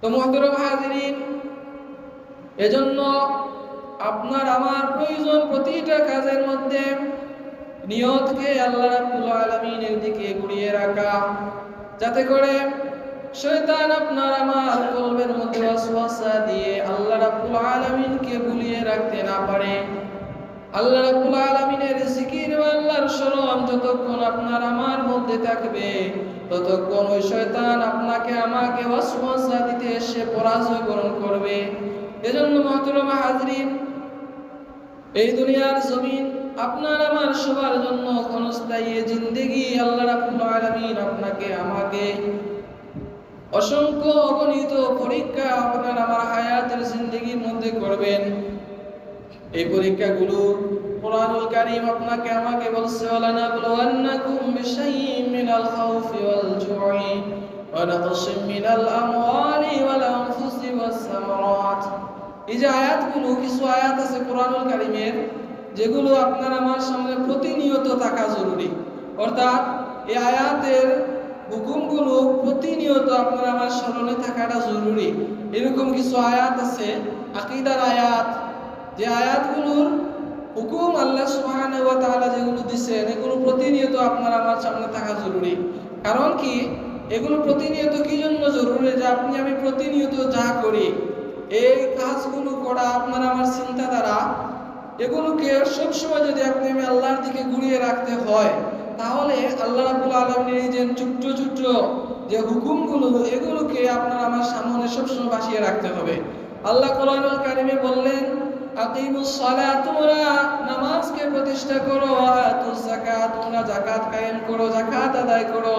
তো মহতরম হাজিরিন এজন্য আপনার আমার প্রয়োজন প্রতিটা কাজের মধ্যে নিয়তকে আল্লাহ রাব্বুল আলামিনের দিকে ঘুরিয়ে রাখা, যাতে করে শয়তান আপনার আমার কলবের মধ্যে ওয়াসওয়াসা দিয়ে আল্লাহ রাব্বুল আলামিনকে ভুলিয়ে রাখতে না পারে। আল্লাহ রাব্বুল আলামিনের জিকির ও আল্লাহর স্মরণ যতক্ষণ আপনার আমার মধ্যে থাকবে, ততক্ষণ ওই শয়তান আপনাকে আমাকে ওয়াসওয়াসা দিতে এসে পরাজয় বরণ করবে। এজন্য মহতরমা হাজরিন, এই দুনিয়ার জমিন আপনার আমার সবার জন্য ক্ষণস্থায়ী জিন্দেগি আল্লাহ রাব্বুল আলামিন আপনাকে, আমাকে অসংখ্য অগণিত পরীক্ষা আপনার আমার হায়াতের জিন্দেগির মধ্যে করবেন। এই পরীক্ষাগুলো কোরআনুল কারীম আপনাকে আমাকে বলছে ওয়ালানা বুলওয়ান্নাকুম বিশাইইম মিনাল খাউফি ওয়াল জু'i ওয়া নাকশিম মিনাল আমওয়ালি ওয়াল আনফুসি ওয়াস এই যে আয়াতগুলো, কিছু আয়াত আছে কোরআনুল কারীমের, যেগুলো আপনার আমার সামনে প্রতিনিয়ত থাকা জরুরি। অর্থাৎ এই আয়াতের হুকুমগুলো প্রতিনিয়ত আপনার আমার স্মরণে থাকাটা জরুরি। এরকম কিছু আয়াত আছে, আকিদার আয়াত যে আয়াতগুলোর হুকুম আল্লাহ তাআলা যেগুলো দিচ্ছেন এগুলো প্রতিনিয়ত আপনার আমার সামনে থাকা জরুরি। কারণ কি? এগুলো প্রতিনিয়ত কি জন্য জরুরি? যে আপনি, আমি প্রতিনিয়ত যা করি, এই কাজগুলো করা আপনার আমার চিন্তা দ্বারা এগুলোকে সবসময় যদি আপনি, আমি আল্লাহর দিকে ঘুরিয়ে রাখতে হয়, তাহলে আল্লাহ রাব্বুল আলামিনের এই যে ছোট্ট ছোট্ট যে হুকুমগুলো, এগুলোকে আপনার আমার সামনে সবসময় বাসিয়ে রাখতে হবে। আল্লাহ কোরআনুল বললেন নামাজকে প্রতিষ্ঠা করো তোমরা যাকাত কায়েম করো, যাকাত আদায় করো।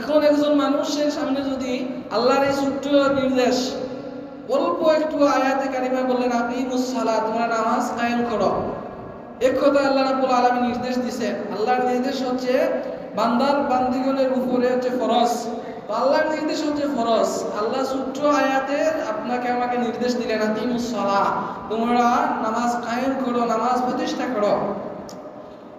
এখন একজন মানুষের সামনে যদি আল্লাহর এই ছোট্ট নির্দেশ, অল্প একটু আয়াতে কারিমা বললেন আকিমুস সালাত তোমরা নামাজ কায়েম করো। এক কথা আল্লাহ রাব্বুল আলামিন নির্দেশ দিছে আল্লাহর নির্দেশ হচ্ছে, বান্দার বান্দিগণের উপরে হচ্ছে ফরজ। আল্লাহর নির্দেশ হচ্ছে ফরজ। আল্লাহ সূত্র আপনাকে আমাকে নির্দেশ দিলেন, আকিমুস সালাহ। তোমরা নামাজ কায়েম করো, নামাজ প্রতিষ্ঠা করো।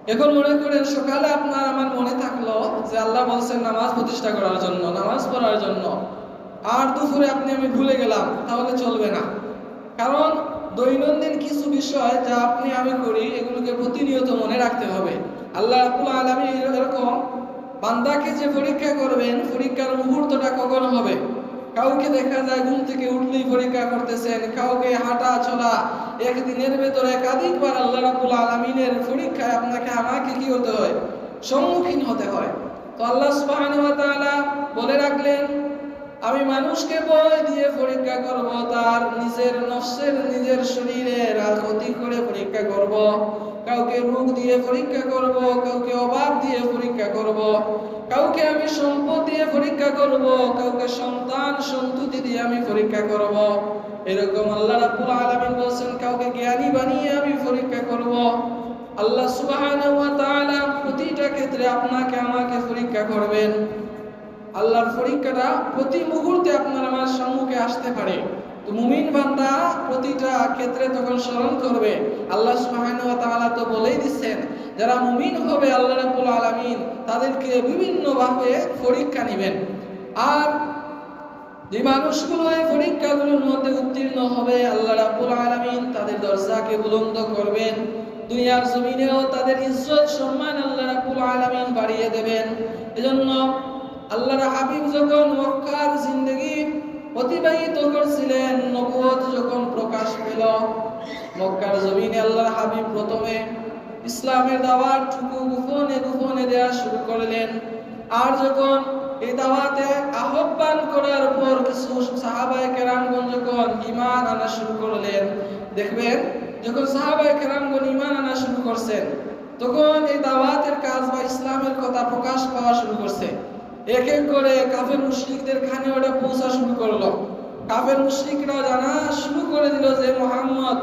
এখন মনে করেন, সকালে আপনার আমার মনে থাকল যে আল্লাহ বলছেন নামাজ প্রতিষ্ঠা করার জন্য, নামাজ পড়ার জন্য। আর দুপুরে আপনি, আমি ভুলে গেলাম, তাহলে চলবে না। কারণ দৈনন্দিন কিছু বিষয় যা আপনি, আমি করি, এগুলোকে প্রতিনিয়ত মনে রাখতে হবে। আল্লাহ আলামিন এরকম বান্দাকে যে পরীক্ষা করবেন, পরীক্ষার মুহূর্তটা কখন হবে? কাউকে দেখা যায় ঘুম থেকে উঠলেই পরীক্ষা করতেছেন, কাউকে হাঁটা চলা, একদিনের ভেতরে একাধিকবার আল্লাহ রাব্বুল আলামিনের পরীক্ষায় আপনাকে আমাকে কি হতে হয়? সম্মুখীন হতে হয়। তো আল্লাহ তাআলা বলে রাখলেন, আমি মানুষকে বই দিয়ে পরীক্ষা করব, তার নিজের নফসের, নিজের শরীরের আর ক্ষতি করে পরীক্ষা করব। কাউকে রোগ দিয়ে পরীক্ষা করব, কাউকে অভাব দিয়ে পরীক্ষা করব, কাউকে আমি সম্পদ দিয়ে পরীক্ষা করব, কাউকে সন্তান সন্ততি দিয়ে আমি পরীক্ষা করব। এরকম আল্লাহ রাব্বুল আলামিন বলেন কাউকে জ্ঞানী বানিয়ে আমি পরীক্ষা করব। আল্লাহ সুবহানাহু ওয়া তাআলা প্রতিটা ক্ষেত্রে আপনাকে আমাকে পরীক্ষা করবেন। আল্লাহর পরীক্ষাটা প্রতি মুহূর্তে আপনার আমার সম্মুখে আসতে পারে। মুমিন বান্দা প্রতিটা ক্ষেত্রে তখন স্মরণ করবে। আল্লাহ তাআলা তো বলেই দিচ্ছেন, যারা মুমিন হবে আল্লাহ তাদেরকে বিভিন্ন ভাবে পরীক্ষা নেবেন। আর যে মানুষগুলো এই পরীক্ষাগুলোর মধ্যে উত্তীর্ণ হবে, আল্লাহ রাব্বুল আলামিন তাদের দরজাকে বুলন্দ করবেন, দুনিয়ার জমিনেও তাদের ইজ্জত, সম্মান আল্লাহ রাব্বুল আলামিন বাড়িয়ে দেবেন। এজন্য আল্লাহর হাবিব যখন মক্কার জিন্দগি অতিবাহিত করছিলেন নবুয়ত যখন প্রকাশ পেল, মক্কার জমিনে আল্লাহর হাবিব প্রথমে ইসলামের দাওয়াত টুকু গোপনে গোপনে দেয়া শুরু করলেন। আর যখন এই দাওয়াতে আহ্বান করার পর কিছু সাহাবায়ে কেরামগণ যখন ঈমান আনা শুরু করলেন, দেখবেন যখন সাহাবায়ে কেরামগণ ইমান আনা শুরু করছেন, তখন এই দাওয়াতের কাজ বা ইসলামের কথা প্রকাশ পাওয়া শুরু করছে। এক এক করে কাফের মুশরিকদের খানে ওটা পৌঁছা শুরু করল। কাফের মুশরিকরা জানা শুরু করে দিল যে মোহাম্মদ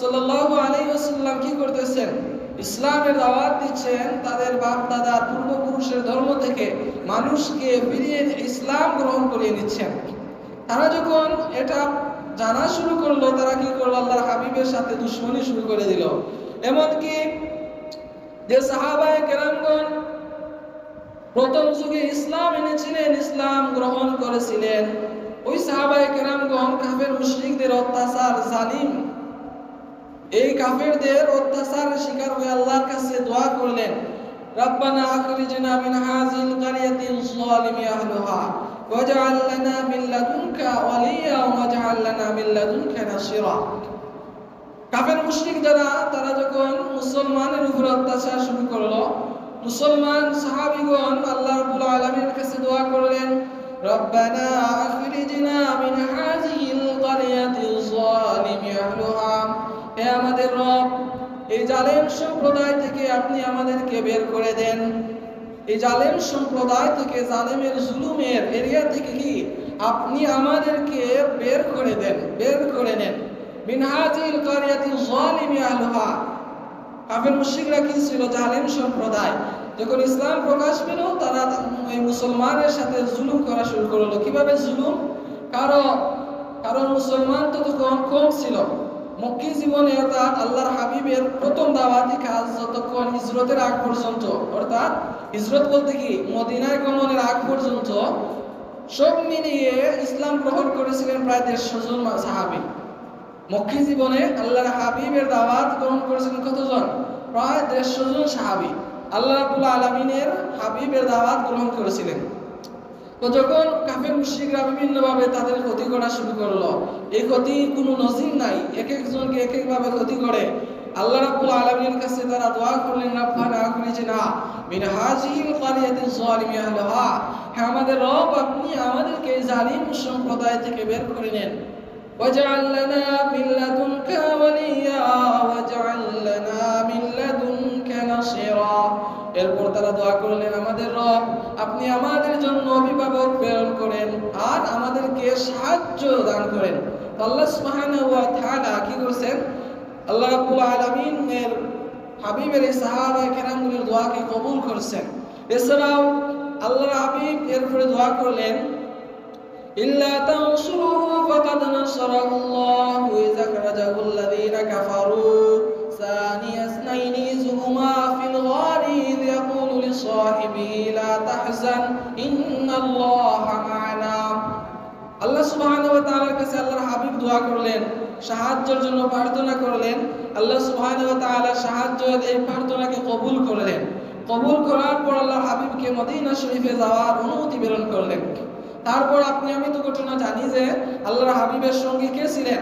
সাল্লাল্লাহু আলাইহি ওয়াসাল্লাম কি করতেছেন? ইসলামের দাওয়াত দিচ্ছেন তাদের বাপ দাদা পূর্বপুরুষের ধর্ম থেকে, মানুষকে ফিরিয়ে ইসলাম গ্রহণ করিয়ে নিচ্ছেন। তারা যখন এটা জানা শুরু করল, তারা কি করল? আল্লাহর হাবিবের সাথে দুশ্মনী শুরু করে দিল। এমনকি যে সাহাবায়ে কেরামগণ প্রথম যুগে ইসলাম এনেছিলেন, ইসলাম গ্রহণ করেছিলেন। ওই সাহাবায়ে কেরাম কাফের মুশরিকদের অত্যাচার, জালিম। এই কাফেরদের অত্যাচারের শিকার হয়ে আল্লাহর কাছে দোয়া করলেন, রব্বানা আখরিজনা মিন হাযিল কারিয়াতিল যালিমি আহলুহা, ওয়াজআল লানা মিন লাদুনকা ওয়ালিয়া, ওয়াজআল লানা মিন লাদুনকা নাসিরা। কাফের মুশরিক যারা, তারা যখন মুসলমানের উপর অত্যাচার শুরু করল মুসলমান সাহাবীগণ আল্লাহ রাব্বুল আলামিনের কাছে দোয়া করলেন, রব্বানা আখরিজনা মিন হাযিল কারিয়াতিল যালিমি আহলুহা। হে আমাদের রব, এই জালেম সম্প্রদায় থেকে আপনি আমাদেরকে বের করে দেন। এই জালেম সম্প্রদায় থেকে জালেমের জুলুমের এরিয়া থেকে কি আপনি আমাদেরকে বের করে দেন, বের করে নেন? মিনহাজিল কারিয়াতি যালিমি আহলুহা। কাফের মুশরিকরা কি ছিল? জালেম সম্প্রদায়। যখন ইসলাম প্রকাশ পেল, তারা ওই মুসলমানের সাথে জুলুম করা শুরু করল। কীভাবে জুলুম? কারণ কারণ মুসলমান তো তখন কম ছিল। মক্কি জীবনে অর্থাৎ আল্লাহর হাবিবের প্রথম দাওয়াতি কাজ যতক্ষণ হিজরতের আগ পর্যন্ত। অর্থাৎ হিজরত বলতে কি? মদিনায় গমনের আগ পর্যন্ত সব মিলিয়ে ইসলাম গ্রহণ করেছিলেন প্রায় দেড়শো জন সাহাবি। মক্কি জীবনে আল্লাহর হাবিবের দাওয়াত গ্রহণ করেছিলেন কতজন? প্রায় দেড়শো জন সাহাবি। আল্লাহ রাবুল আলমিনের হাবিবের দাওয়াত গ্রহণ করেছিলেন। তো যখন কাফের মুশিকরা বিভিন্নভাবে তাদের ক্ষতি করা শুরু করল, এই ক্ষতি কোনো নজির নাই, এক একজনকে এক একভাবে ক্ষতি করে। আল্লাহ রাব্বুল আলামিনের কাছে তারা দোয়া করলেন রাব্বানা আখরিজনা মিন হাযিহিল হে আমাদের রব, আপনি আমাদেরকে জালিম সম্প্রদায় থেকে বের করে নেন। ওয়াজআল লানা মিন লাদুনকা ওয়ালিয়া, ওয়াজআল লানা মিন লাদুন نصيرا এরপর তারা দোয়া করলেন আমাদের রব আপনি আমাদের জন্য অভিভাবক প্রেরণ করেন আর আমাদেরকে সাহায্য দান করেন তো আল্লাহ সুবহানাহু ওয়া তাআলা কি করছেন আল্লাহ রাব্বুল আলামিন এর হাবিবের এই সাহাবা কেরামগুলির দোয়াকে কবুল করছেন এছাড়াও আল্লাহর হাবিব এরপরে দোয়া করলেন إلا تنصروه فقد نصره الله إذ أخرجه الذين كفروا ثاني اثنين إذ هما في الغار إذ يقول لصاحبه لا تحزن إن الله معنا আল্লাহ সুবহানাহু ওয়া তাআলার কাছে আল্লাহর হাবিব দোয়া করলেন সাহায্যের জন্য প্রার্থনা করলেন আল্লাহ সুবহানাহু ওয়া তাআলা সাহায্যের এই প্রার্থনাকে কবুল করলেন কবুল করার পর আল্লাহ হাবিবকে মদিনা শরীফে যাওয়ার অনুমতি প্রেরণ করলেন তারপর আপনি আমি তো ঘটনা জানি যে আল্লাহর হাবিবের সঙ্গে কে ছিলেন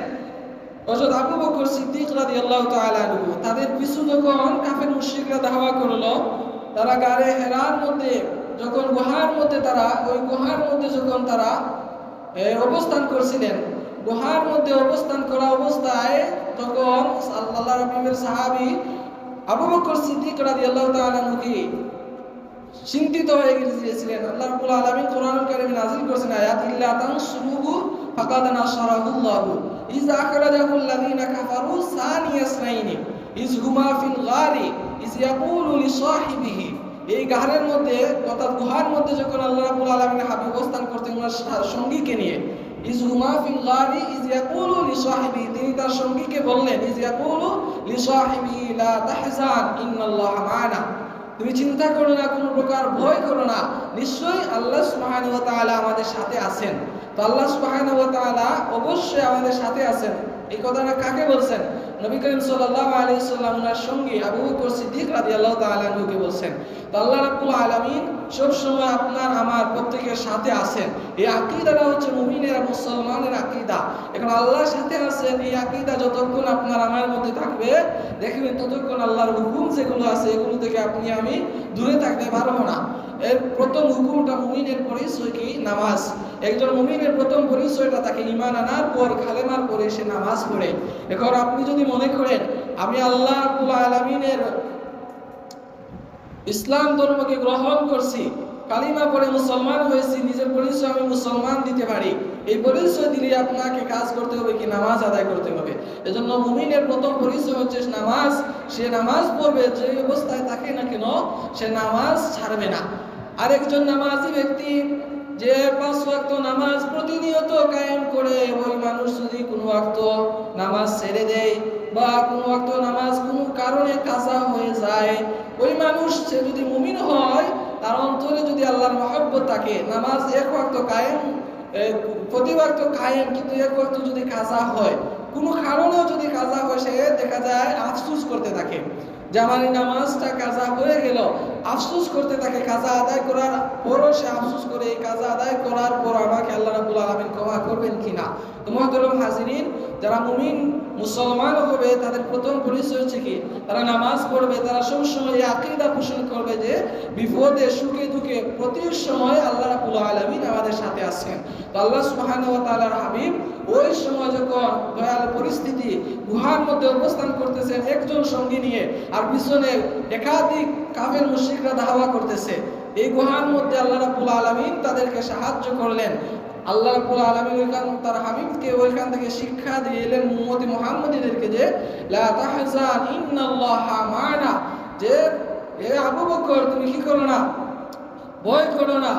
হযরত আবু বকর সিদ্দিক রাদিয়াল্লাহু তাআলা আনহু, তাদের পিছু যখন কাফের মুশরিকরা দাওয়া করল, তারা গারে হেরার মধ্যে, যখন গুহার মধ্যে তারা, ওই গুহার মধ্যে যখন তারা অবস্থান করছিলেন, গুহার মধ্যে অবস্থান করা অবস্থায় তখন আল্লাহ হাবিবের সাহাবী আবু বকর সিদ্দিক তাআলা আনহু কি চিন্তিত হয়ে গিয়েছিলেন। আল্লাহ রাব্বুল আলামিন কোরআনুল কারীমে নাযিল করেছেন আয়াত, ইল্লা তানসুরুহু ফাকাদ নাসারাহুল্লাহু ইজ আখরাজাহুল লাযিনা কাফারু সানিয়াসনাইনি ইজ হুমা ফিল গারি, ইজ ইয়াকুলু লিসাহিবিহি এই গাহারের মধ্যে, অর্থাৎ গুহার মধ্যে যখন আল্লাহ রাব্বুল অবস্থান ওনার সঙ্গীকে নিয়ে, ইজ হুমা ফিল গারি, ইজ ইয়াকুলু তিনি তার সঙ্গীকে বললেন, ইজ ইয়াকুলু লিসাহিবিহি লা তাহজান মা'ানা। তুমি চিন্তা করো না, কোনো প্রকার ভয় করো না। নিশ্চয়ই আল্লাহ সুবহানাহু ওয়া তাআলা আমাদের সাথে আছেন। তো আল্লাহ অবশ্যই আমাদের সাথে আছেন। এই কথাটা কাকে বলছেন? নবী করিম আলাইহি সাল্লাম ওনার সঙ্গী আবু বকর সিদ্দিক বলছেন, তো আল্লাহ আপনার, আমার প্রত্যেকের সাথে আছেন। এই হচ্ছে মুমিনের, মুসলমানের আকীদা। এখন আল্লাহর সাথে আছেন, এই আকীদা যতক্ষণ আপনার আমার মধ্যে থাকবে, দেখবেন ততক্ষণ আল্লাহর হুকুম যেগুলো আছে, এগুলো থেকে আপনি, আমি দূরে থাকতে পারব না। এর প্রথম হুকুমটা মুমিনের পরিচয় কি? নামাজ। একজন মুমিনের প্রথম পরিচয়টা তাকে ইমান আনার পর খালেমার পরে সে নামাজ পড়ে। এখন আপনি যদি মনে করেন, আমি আল্লাহ রাব্বুল আলামিনের ইসলাম ধর্মকে গ্রহণ করছি, কালিমা পরে মুসলমান হয়েছি, নিজের পরিচয় আমি মুসলমান দিতে পারি। এই পরিচয় দিলে আপনাকে কাজ করতে হবে কি নামাজ আদায় করতে হবে। এজন্য মুমিনের প্রথম পরিচয় হচ্ছে নামাজ, সে নামাজ পড়বে যে অবস্থায় থাকে না কেন, সে নামাজ ছাড়বে না। আরেকজন নামাজি ব্যক্তি যে পাঁচ ওয়াক্ত নামাজ প্রতিনিয়ত কায়েম করে, ওই মানুষ যদি কোনো ওয়াক্ত নামাজ ছেড়ে দেয় বা কোনো ওয়াক্ত নামাজ কোনো কারণে কাজা হয়ে যায়, ওই মানুষ সে যদি মুমিন হয়, তার অন্তরে যদি আল্লাহর মহব্বত থাকে, নামাজ এক ওয়াক্ত কায়েম প্রতিবার তো খায়েন কিন্তু এরপর তো যদি কাজা হয়, কোনো কারণেও যদি কাজা হয়, সে দেখা যায় আফসুস করতে থাকে। যে নামাজটা কাজা হয়ে গেল আফসোস করতে থাকে কাজা আদায় করার পরও সে আফসোস করে এই কাজা আদায় করার পর আমাকে আল্লাহ রাবুল আলমিন ক্ষমা করবেন কিনা? তো মহতরম হাজিরিন, যারা মুমিন, মুসলমান হবে, তাদের প্রথম পরিচয় হচ্ছে কি? তারা নামাজ পড়বে, তারা সবসময় এই আকিদা পোষণ করবে যে বিপদে, সুখে, দুঃখে প্রতি সময় আল্লাহ রাবুল আলমিন আমাদের সাথে আছেন। তো আল্লাহ সুবহানাহু ওয়া তাআলার হাবিব ওই সময় যখন দয়াল পরিস্থিতি গুহার মধ্যে অবস্থান করতেছেন একজন সঙ্গী নিয়ে, আর পিছনে একাধিক কাফের মুশরিকরা দাওয়া করতেছে। এই গুহার মধ্যে আল্লাহ রাব্বুল আলামিন তাদেরকে সাহায্য করলেন। আল্লাহ রাব্বুল আলামিন ওইখান তার হাবিবকে ওইখান থেকে শিক্ষা দিয়ে এলেন উম্মতি মুহাম্মদীদেরকে যে মা'না। যে, এ আবু বকর, তুমি কি করো না? ভয় করো না।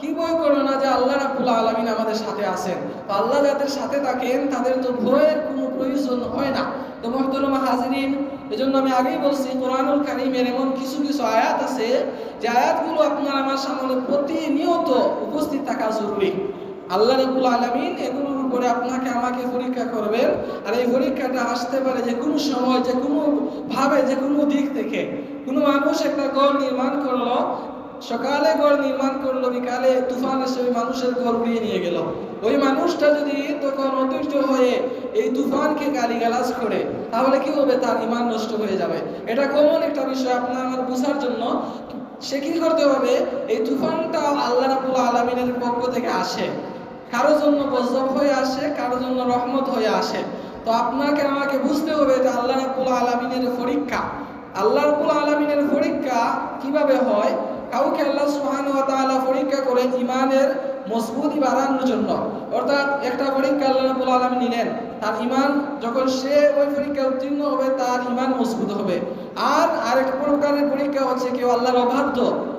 কি ভয় করো না যে আল্লাহ রাব্বুল আলামিন আমাদের সাথে আছেন? তো আল্লাহ যাদের সাথে থাকেন, তাদের তো ভয়ের কোনো প্রয়োজন হয় না। তো হাজিরিন আমি আগেই বলছি, কোরআনুল কারিমের এমন কিছু কিছু আয়াত আছে, যে আয়াতগুলো আপনার আমার সামনে প্রতিনিয়ত উপস্থিত থাকা জরুরি। আল্লাহ রাব্বুল আলামিন এগুলোর উপরে আপনাকে আমাকে পরীক্ষা করবেন, আর এই পরীক্ষাটা আসতে পারে যে কোনো সময়, যে কোনো ভাবে, যে কোনো দিক থেকে। কোনো মানুষ একটা ঘর নির্মাণ করল সকালে ঘর নির্মাণ করল, বিকালে তুফান এসে ওই মানুষের ঘর উড়িয়ে নিয়ে গেল। ওই মানুষটা যদি তখন অধৈর্য হয়ে এই তুফানকে গালিগালাজ করে, তাহলে কি হবে? তার ইমান নষ্ট হয়ে যাবে। এটা কমন একটা বিষয়, আপনার আমার বোঝার জন্য। সে কি করতে হবে? এই তুফানটা আল্লাহ রাবুল আলমিনের পক্ষ থেকে আসে। কারও জন্য গজব হয়ে আসে, কারও জন্য রহমত হয়ে আসে। তো আপনাকে আমাকে বুঝতে হবে এটা আল্লাহ রাবুল আলমিনের পরীক্ষা। আল্লাহ রাবুল আলমিনের পরীক্ষা কীভাবে হয়? কাউকে আল্লাহ সুহান পরীক্ষা করে ইমানের মজবুতি বাড়ানোর জন্য। অর্থাৎ একটা পরীক্ষা আল্লাহ নিলেন। তার ইমান যখন সে ওই পরীক্ষা উত্তীর্ণ হবে, তার ইমান মজবুত হবে। আর আরেক প্রকারের পরীক্ষা হচ্ছে কেউ আল্লাহর অবাধ্য,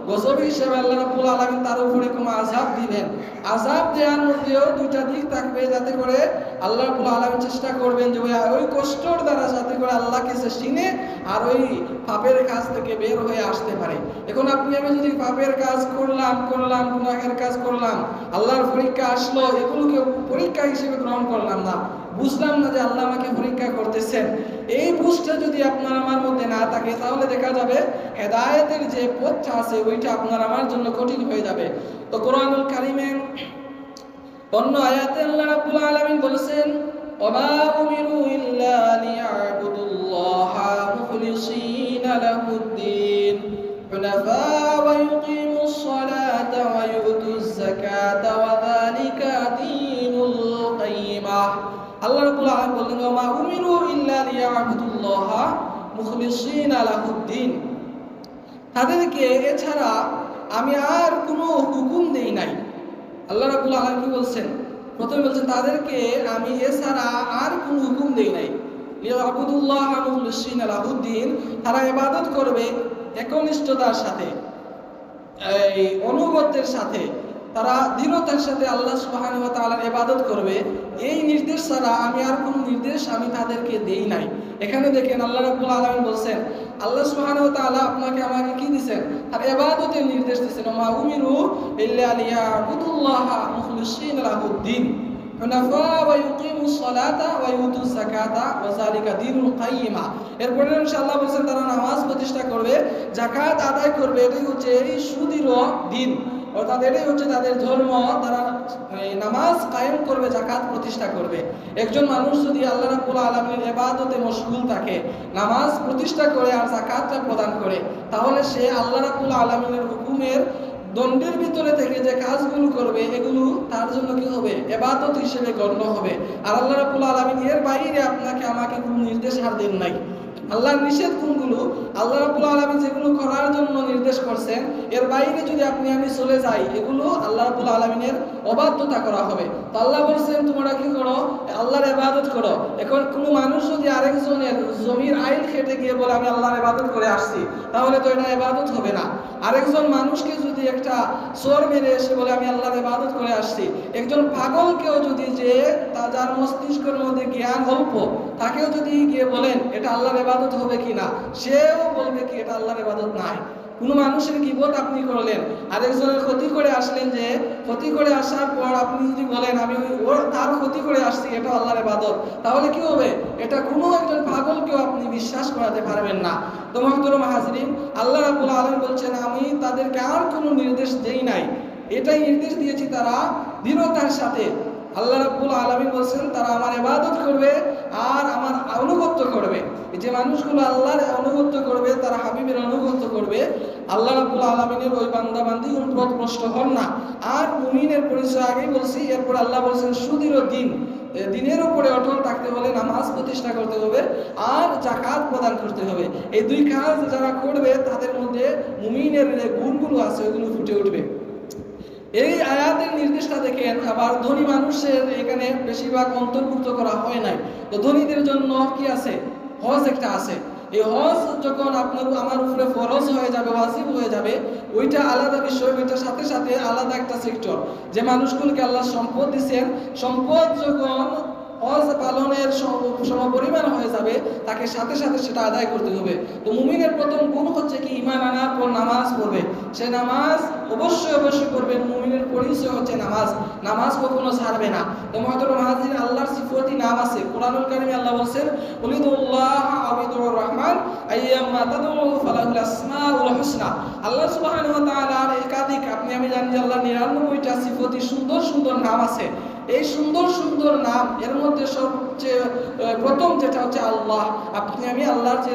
গজব হিসেবে আল্লাহ রাব্বুল আলামিন তার উপরে কোনো আযাব দিবেন। আযাব দেওয়ার মধ্যেও দুইটা দিক থাকবে যাতে করে আল্লাহ রাব্বুল আলামিন চেষ্টা করবেন যে ওই কষ্টর দ্বারা যাতে করে আল্লাহকে সে চিনে আর ওই পাপের কাজ থেকে বের হয়ে আসতে পারে। এখন আপনি, আমি যদি পাপের কাজ করলাম করলাম, গুনাহের কাজ করলাম, আল্লাহর পরীক্ষা আসলো, এগুলোকে পরীক্ষা হিসেবে গ্রহণ করলাম না। বুঝলাম না যে আল্লাহ আমাকে পরীক্ষা করতেছেন। এই বুঝটা যদি আপনার আমার মধ্যে না থাকে, তাহলে দেখা যাবে হেদায়তের যে পথটা আছে, ওইটা আপনার আমার জন্য কঠিন হয়ে যাবে। তো কোরআনুল কারিমে অন্য আয়াতে আল্লাহ রাব্বুল আলামিন বলেছেন, ওমা উমিরু ইল্লা লিয়াবুদুল্লাহ মুখলিসিনা লাহুদ্দিন। হুনাফা ওয়া ইউকিমুস সালাতা ওয়া ইউতুজ যাকাতা ওয়া যালিকা দীনুল কাইমাহ আল্লাহ রাব্বুল আলামিন বললেন ওমা উমিরু ইল্লা লিয়াবুদুল্লাহা মুখলিসিনা লাহুদ্দিন। তাদেরকে এছাড়া আমি আর কোনো হুকুম দেই নাই। আল্লাহ রাবুল আলম কি বলছেন? প্রথমে বলছেন, তাদেরকে আমি এছাড়া আর কোনো হুকুম দেই নাই। আবুদুল্লাহ মুখলিসিন আলাহুদ্দিন তারা ইবাদত করবে একনিষ্ঠতার সাথে, এই অনুগত্যের সাথে। তারা দৃঢ়তার সাথে আল্লাহ সুবহানাহু ওয়া তাআলার ইবাদত করবে। এই নির্দেশ ছাড়া আমি আর কোনো নির্দেশ আমি তাদেরকে দেই নাই। এখানে দেখেন আল্লাহ রাব্বুল আলামিন বলছেন, আল্লাহ সুবহানাহু ওয়া তাআলা আপনাকে আমাকে কি দিবেন আর ইবাদতের নির্দেশ দিয়েছেন মা উমিরু ইল্লা মুখলিসিন লাহুদ্দিন হুনাফা ওয়া ইউকিমুস সালাতা ওয়া ইউতুজ যাকাতা ওয়া যালিকা দীনুল কাইয়্যিমা এরপরে ইনশাআল্লাহ বলেছেন, তারা নামাজ প্রতিষ্ঠা করবে জাকাত আদায় করবে। এটাই হচ্ছে এই সুদৃঢ় দিন অর্থাৎ এটাই হচ্ছে তাদের ধর্ম, তারা নামাজ কায়েম করবে জাকাত প্রতিষ্ঠা করবে। একজন মানুষ যদি আল্লাহ রাব্বুল আলামিনের ইবাদতে মশগুল থাকে, নামাজ প্রতিষ্ঠা করে আর জাকাতটা প্রদান করে, তাহলে সে আল্লাহ রাব্বুল আলামিনের হুকুমের দণ্ডের ভিতরে থেকে যে কাজগুলো করবে, এগুলো তার জন্য কি হবে? এবাদত হিসেবে গণ্য হবে। আর আল্লাহ রাব্বুল আলামিন এর বাইরে আপনাকে আমাকে কোনো নির্দেশ আর দেন নাই। আল্লাহর নিষেধ কোনগুলো? আল্লাহ রাব্বুল আলামিন যেগুলো করার জন্য নির্দেশ করছেন, এর বাইরে যদি আপনি আমি চলে যাই, এগুলো আল্লাহ রাব্বুল আলামিনের অবাধ্যতা করা হবে। তো আল্লাহ বলছেন, তোমরা কি করো? আল্লাহর ইবাদত করো। এখন কোনো মানুষ যদি আরেকজনের জমির আইন খেটে গিয়ে বলে, আমি আল্লাহর ইবাদত করে আসছি, তাহলে তো এটা এবাদত হবে না। আরেকজন মানুষকে যদি একটা চোর মেরে এসে বলে, আমি আল্লাহর ইবাদত করে আসছি, একজন পাগলকেও যদি যে তা যার মস্তিষ্কের মধ্যে জ্ঞান অল্প, তাকেও যদি গিয়ে বলেন, এটা আল্লাহর এবাদত হবে কি না সেও বলবে কি, এটা আল্লাহর ইবাদত নাই। কোনো মানুষের গিবত আপনি করলেন? আরেকজনের ক্ষতি করে আসলেন যে, ক্ষতি করে আসার পর আপনি যদি বলেন, আমি ওর তার ক্ষতি করে আসছি, এটা আল্লাহর ইবাদত, তাহলে কি হবে? এটা কোনো একজন পাগলকেও আপনি বিশ্বাস করাতে পারবেন না। তো মহতরম হাজরিন, আল্লাহ রাব্বুল আলামিন বলছেন, আমি তাদেরকে আর কোনো নির্দেশ দেই নাই। এটাই নির্দেশ দিয়েছি তারা দৃঢ়তার সাথে। আল্লাহ রাব্বুল আলামিন বলছেন, তারা আমার ইবাদত করবে আর আমার আনুগত্য করবে। যে মানুষগুলো আল্লাহর আনুগত্য করবে, তারা হাবিবের আনুগত্য করবে, আল্লাহ রাব্বুল আলামিনের ওই বান্দা বান্দি পথভ্রষ্ট হন না। আর মুমিনের পরিচয় আগেই বলছি, এরপর আল্লাহ বলছেন, সুদৃঢ় দিন। দিনের উপরে অটল থাকতে হলে নামাজ প্রতিষ্ঠা করতে হবে আর জাকাত প্রদান করতে হবে। এই দুই কাজ যারা করবে, তাদের মধ্যে মুমিনের গুণগুলো আছে, ওগুলো ফুটে উঠবে। এই আয়াতের নির্দেশটা দেখেন, আবার ধনী মানুষের এখানে বেশিরভাগ অন্তর্ভুক্ত করা হয় নাই। তো ধনীদের জন্য কি আছে? হজ একটা আছে। এই হজ যখন আপনার আমার উপরে ফরজ হয়ে যাবে, ওয়াজিব হয়ে যাবে, ওইটা আলাদা বিষয়, ওইটার সাথে সাথে আলাদা একটা সেক্টর যে মানুষগুলোকে আল্লাহ সম্পদ দিচ্ছেন সম্পদ যখন হজ পালনের সমপরিমাণ হয়ে যাবে, তাকে সাথে সাথে সেটা আদায় করতে হবে। তো মুমিনের প্রথম গুণ হচ্ছে কি? ইমান আনার পর নামাজ পড়বে। সে নামাজ অবশ্যই অবশ্যই পড়বে। মুমিনের পরিচয় হচ্ছে নামাজ। নামাজ কখনো ছাড়বে না। তো মহতরম হাজির আল্লাহর সিফতি নাম আছে। কোরআনুল কারিমে আল্লাহ বলছেন, উলিদুল্লাহ আবিদুর রহমান আল্লাহ সুবহানাহু একাধিক, আপনি আমি জানি আল্লাহ আল্লাহর 99টা সিফতি সুন্দর সুন্দর নাম আছে। এই সুন্দর সুন্দর নাম, এর মধ্যে সবচেয়ে প্রথম যেটা হচ্ছে আল্লাহ। আপনি, আমি আল্লাহর যে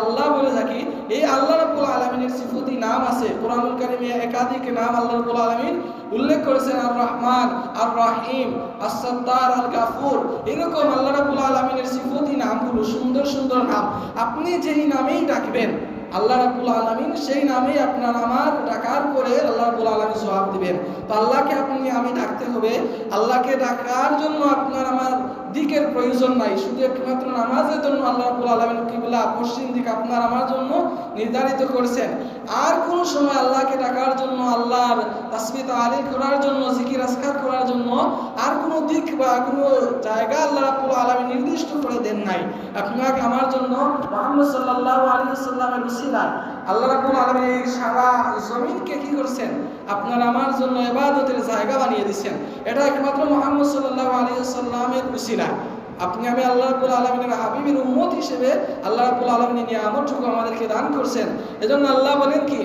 আল্লাহ বলে থাকি, এই আল্লাহ রাব্বুল আলামিনের সিফতি নাম আছে। কোরআনুল কারিমে একাধিক নাম আল্লাহ রাব্বুল আলামিন উল্লেখ করেছেন আর রহমান আর রহিম আস-সাত্তার আল গাফুর এরকম আল্লাহ রাব্বুল আলামিনের সিফতি নামগুলো সুন্দর সুন্দর নাম। আপনি যেই নামেই ডাকবেন, আল্লাহ রাব্বুল আলামিন সেই নামেই আপনার আমার ডাকার পরে আল্লাহ রাব্বুল আলামিন জবাব দিবেন। তো আল্লাহকে আমি ডাকতে হবে। আল্লাহকে ডাকার জন্য আপনার আমার দিকের প্রয়োজন নাই। শুধু একমাত্র নামাজের জন্য আল্লাহ রাব্বুল আলামিন কিবলা পশ্চিম দিক আপনার আমার জন্য নির্ধারিত করেছেন। আর কোন সময় আল্লাহকে ডাকার জন্য, আল্লাহর তাসবিহ তাহলিল করার জন্য, জিকির আসকার করার জন্য আর কোনো দিক বা কোনো জায়গা আল্লাহ রাব্বুল আলামিন নির্দিষ্ট করে দেন নাই। আপনাকে আমার জন্য মুহাম্মদ সাল্লাল্লাহু আলাইহি ওয়াসাল্লামের উসিলা আল্লাহ রাবুল আলমী সারা জমিনকে কি করছেন? আপনার আমার জন্য এবাদতের জায়গা বানিয়ে দিচ্ছেন। এটা একমাত্র মোহাম্মদ সাল্লাহ আলী সাল্লামের আপনি আমি আল্লাহ রাবুল আলমিনের হাবিবের উম্মত হিসেবে আল্লাহ রাব্বুল আলামিন নিয়ামতটুকু আমাদেরকে দান করছেন। এজন্য আল্লাহ বলেন কি?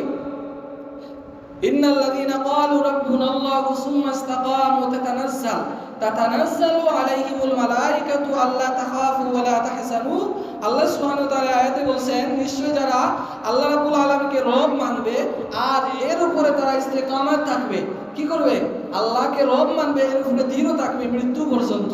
إن الذين قالوا ربنا الله ثم استقاموا تتنزل تتنزل عليهم الملائكة ألا تخافوا ولا تحزنوا আল্লাহ সুবহানাহু ওয়া তাআলা আয়াতে বলছেন নিশ্চয় যারা আল্লাহ রাব্বুল আলামিনকে রব মানবে আর এর উপরে তারা ইস্তেকামাত থাকবে কি করবে আল্লাহকে রব মানবে এর উপরে দৃঢ় থাকবে মৃত্যু পর্যন্ত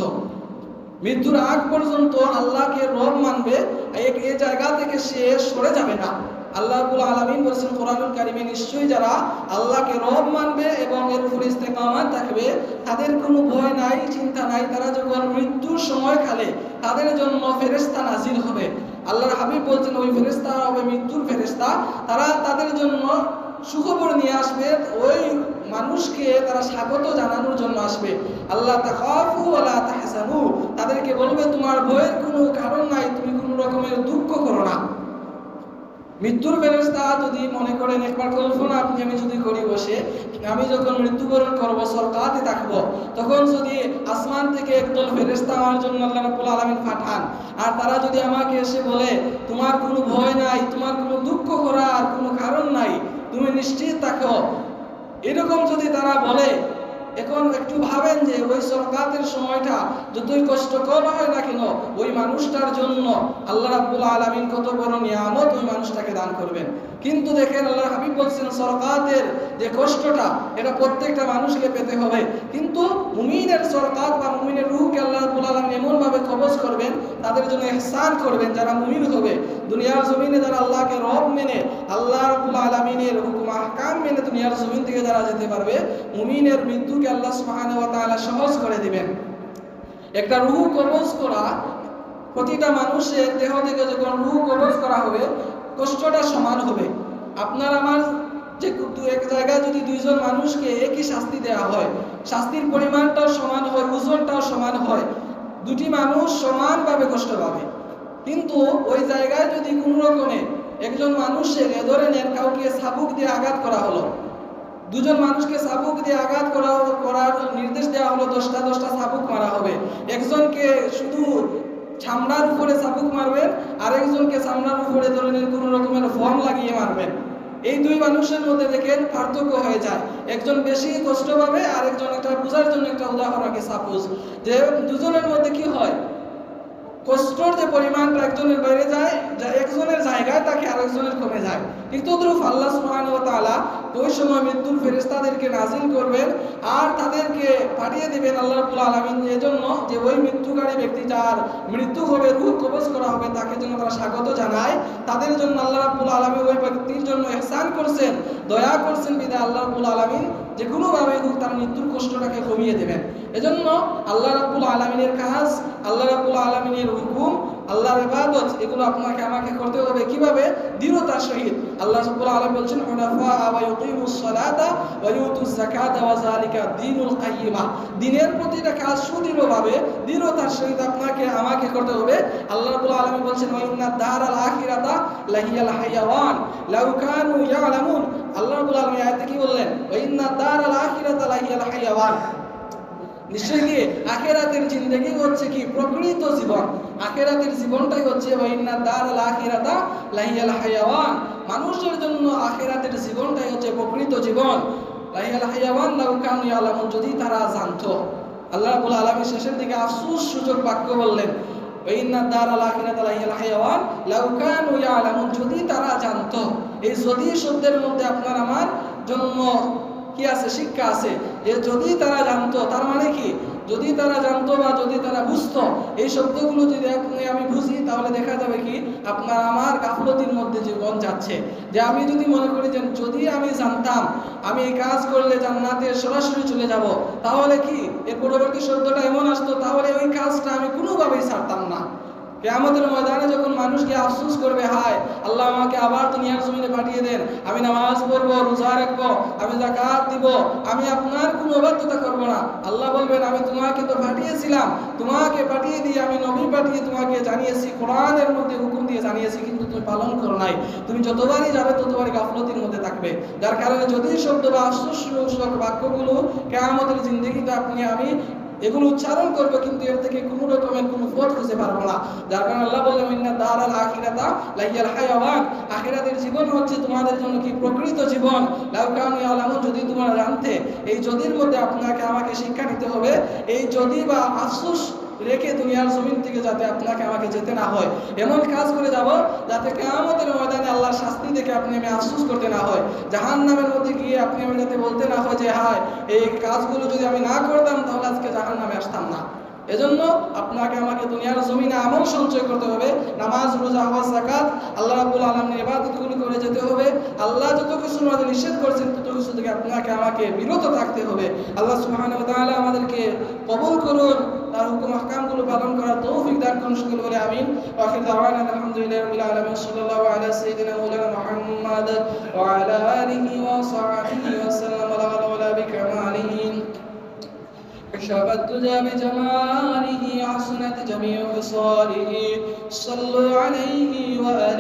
মৃত্যুর আগ পর্যন্ত আল্লাহকে রব মানবে এই- এই জায়গা থেকে সে সরে যাবে না আল্লাহ রাব্বুল আলামিন বলেছেন, কোরআনুল কারিমে নিশ্চয়ই যারা আল্লাহকে রব মানবে এবং এর উপর ইস্তেকামাত থাকবে তাদের কোনো ভয় নাই, চিন্তা নাই। তারা যখন মৃত্যুর সময় কালে তাদের জন্য ফেরেশতা নাজিল হবে। আল্লাহর হাবিব বলছেন, ওই ফেরেশতা হবে মৃত্যুর ফেরেশতা। তারা তাদের জন্য সুখবর নিয়ে আসবে, ওই মানুষকে তারা স্বাগত জানানোর জন্য আসবে। আল্লাহ তাখাফু ওয়ালা তাহজানু। তাদেরকে বলবে, তোমার ভয়ের কোনো কারণ নাই, তুমি কোনো রকমের দুঃখ করো না। মৃত্যুর ফেরেশতা যদি মনে করেন, একবার কল্পনা আপনি আমি যদি করি বসে, আমি যখন মৃত্যুবরণ করব, সরকাতে থাকব, তখন যদি আসমান থেকে একদল ফেরেশতা আমার জন্য আল্লাহ রাব্বুল আলামিন পাঠান, আর তারা যদি আমাকে এসে বলে, তোমার কোনো ভয় নাই, তোমার কোনো দুঃখ করার কোনো কারণ নাই, তুমি নিশ্চিত থাকো, এরকম যদি তারা বলে এখন একটু ভাবেন যে ওই সরকাতের সময়টা যতই কষ্টকর হয় না কেন, ওই মানুষটার জন্য আল্লাহ রাব্বুল আলামিন কত বড় নিয়ামত ওই মানুষটাকে দান করবেন। কিন্তু দেখেন আল্লাহ হাবিব বলছেন, সরকাতের যে কষ্টটা, এটা প্রত্যেকটা মানুষকে পেতে হবে। কিন্তু মুমিনের সরকাত বা মুমিনের রূহকে আল্লাহ রাব্বুল আলামিন এমন ভাবে কবজ করবেন, তাদের জন্য ইহসান করবেন যারা মুমিন হবে। দুনিয়ার জমিনে যারা আল্লাহকে রব মেনে, আল্লাহ রাব্বুল আলামিনের হুকুম, আহকাম মেনে দুনিয়ার জমিন থেকে যারা যেতে পারবে, মুমিনের মৃত্যুকে আল্লাহ সুবহানাহু ওয়া তাআলা সহজ করে দিবেন। একটা রূহ কবজ করা, প্রতিটা মানুষের দেহ থেকে যখন রূহ কবজ করা হবে, কষ্টটা সমান হবে। আপনার আমার যে দু এক জায়গায় যদি দুইজন মানুষকে একই শাস্তি দেওয়া হয়, শাস্তির পরিমাণটাও সমান হয়, ওজনটাও সমান হয়, দুটি মানুষ সমানভাবে কষ্ট পাবে। কিন্তু ওই জায়গায় যদি কোনো রকমে একজন মানুষের এ ধরে নেন কাউকে সাবুক দিয়ে আঘাত করা হলো দুজন মানুষকে সাবুক দিয়ে আঘাত করা করার নির্দেশ দেওয়া হলো, দশটা দশটা সাবুক মারা হবে। একজনকে শুধু চামড়ার উপরে সাবুক মারবেন আর একজনকে চামড়ার উপরে ধরে কোনো রকমের ফর্ম লাগিয়ে মারবেন। এই দুই মানুষের মধ্যে দেখেন পার্থক্য হয়ে যায়। একজন বেশি কষ্ট পাবে আর একজন একটা বোঝার জন্য একটা উদাহরণ আগে সাপোজ যে দুজনের মধ্যে কি হয়? কষ্টর যে পরিমাণটা একজনের বাইরে যায় একজনের জায়গায় তাকে আরেকজনের কমে যায়। ঠিক তদ্রুপ আল্লাহ সুবহানাহু ও তাআলা ওই সময় মৃত্যুর ফেরেশতাদেরকে নাজিল করবেন আর তাদেরকে পাঠিয়ে দেবেন আল্লাহ রাব্বুল আলামিন। এজন্য যে ওই মৃত্যুকারী ব্যক্তি যার মৃত্যু হবে রূহ কবজ করা হবে, তাকে জন্য তারা স্বাগত জানায়। তাদের জন্য আল্লাহ রাব্বুল আলামিন ওই ব্যক্তির জন্য ইহসান করছেন, দয়া করছেন বিদা আল্লাহ রাব্বুল আলামিন যে কোনোভাবে হোক তার মৃত্যুর কষ্টটাকে কমিয়ে দেবেন। এজন্য আল্লাহ রাবুল আলমিনের কাজ, আল্লাহ রাবুল আলমিনের হুকুম আল্লাহর ইবাদত, এগুলো আপনাকে, আমাকে করতে হবে। কীভাবে? দৃঢ়তার সহিত। আল্লাহ রাব্বুল বলছেন, হুনাফা ওয়া ইউকিমুস সালাতা ওয়া ইউতুজ যাকাতা ওয়া যালিকা দিনের প্রতিটা কাজ সুদৃঢ়ভাবে, দৃঢ়তার সহিত আপনাকে, আমাকে করতে হবে। আল্লাহ রাব্বুল আলামিন বলছেন, ওয়া ইন্না দারাল আখিরাতা লাহিয়াল হায়াওয়ান। লাউ কানু ইয়ালামুন। আল্লাহ রাব্বুল আলামিন আয়াতে কি বললেন? ওয়া ইন্না দারাল আখিরাতা লাহিয়াল হায়াওয়ান। নিশ্চয়ই কি? আখেরাতের জিন্দগি হচ্ছে কি? প্রকৃত জীবন। আখেরাতের জীবনটাই হচ্ছে মানুষের জন্য আখেরাতের জীবনটাই হচ্ছে প্রকৃত জীবন। লাহিয়াল হায়াওয়ান লাউ কানু ইয়ালামুন, যদি তারা জানতো। আল্লাহ আলামিন শেষের দিকে আফসোস সূচক বাক্য বললেন ওয়াইন্না দারাল আখিরাতা লাহিয়াল হায়াওয়ান লাউ কানু ইয়ালামুন, যদি তারা জানতো। এই যদি শব্দের মধ্যে আপনার আমার জন্য কি আছে? শিক্ষা আছে। যে যদি তারা জানতো, তার মানে কি? যদি তারা জানতো বা যদি তারা বুঝতো, এই শব্দগুলো যদি আমি বুঝি, তাহলে দেখা যাবে কি? আপনার আমার গাফলতির মধ্যে জীবন যাচ্ছে। যে আমি যদি মনে করি যে যদি আমি জানতাম, আমি এই কাজ করলে জান্নাতে সরাসরি চলে যাব, তাহলে কি? এর পরবর্তী শব্দটা এমন আসতো, তাহলে ওই কাজটা আমি কোনোভাবেই ছাড়তাম না। কেয়ামতের ময়দানে যখন মানুষকে আফসোস করবে, হায়, আল্লাহ আমাকে আবার দুনিয়ার জমিনে পাঠিয়ে দেন। আমি নামাজ পড়ব, রোজা রাখব, আমি জাকাত দিব, আমি আপনার কোনো অবাধ্যতা করব না। আল্লাহ বলবেন, আমি তোমাকে তো পাঠিয়েছিলাম, তোমাকে পাঠিয়ে দিয়ে আমি নবী পাঠিয়ে তোমাকে জানিয়েছি, কোরআনের মধ্যে হুকুম দিয়ে জানিয়েছি, কিন্তু তুমি পালন করো নাই। তুমি যতবারই যাবে, ততবারই গাফলতির মধ্যে থাকবে। যার কারণে যদি শব্দ বা আফসোস বাক্যগুলো কেয়ামতের জিন্দগিতে আপনি, আমি এগুলো উচ্চারণ করব, কিন্তু এর থেকে কোনো রকমের কোনো পথ খুঁজে পারব না। যার কারণে আল্লাহ বললেন, ইন্না দারাল আখিরাতা লাইয়াল হায়াওয়ান। আখিরাতের জীবন হচ্ছে তোমাদের জন্য কি প্রকৃত জীবন? লাউ কানু ইয়ালামুন, যদি তোমরা জানতে, এই যদির মধ্যে আপনাকে আমাকে শিক্ষা নিতে হবে, এই যদি বা আফসোস রেখে দুনিয়ার জমিন থেকে যাতে আপনাকে আমাকে যেতে না হয়। এমন কাজ করে যাব, যাতে কেয়ামতের ময়দানে আপনি আমি আফসোস করতে না হয় জাহান নামের মধ্যে গিয়ে আপনি আমি যাতে বলতে না হয় যে, হায়, এই কাজগুলো যদি আমি না করতাম, তাহলে আজকে জাহান নামে আসতাম না। এজন্য আপনাকে আমাকে দুনিয়ার জমিনে আমল সঞ্চয় করতে হবে, নামাজ, রোজা হওয়াজ যাকাত, আল্লাহ রাব্বুল আলামিনের ইবাদতগুলো করে যেতে হবে। আল্লাহ যত কিছু আমাদের নিষেধ করেছেন, তত কিছু থেকে আপনাকে আমাকে বিরত থাকতে হবে। আল্লাহ সুবহানাহু ওয়া তাআলা আমাদেরকে কবুল করুন। তার হুকুম আহকামগুলো পালন করার তৌফিক দান করুন সকল বলে আমিন ওয়া আখির দাওয়ানা আলহামদুলিল্লাহি রাব্বিল আলামিন সাল্লাল্লাহু আলা সাইয়্যিদিনা মাওলানা মুহাম্মদ ওয়া আলা আলিহি ওয়া সাহবিহি ওয়া সাল্লাম ওয়া লা ওয়ালা বিকামালিহি كشف الدجى بجماله حسنت جميع خصاله صلوا عليه وآله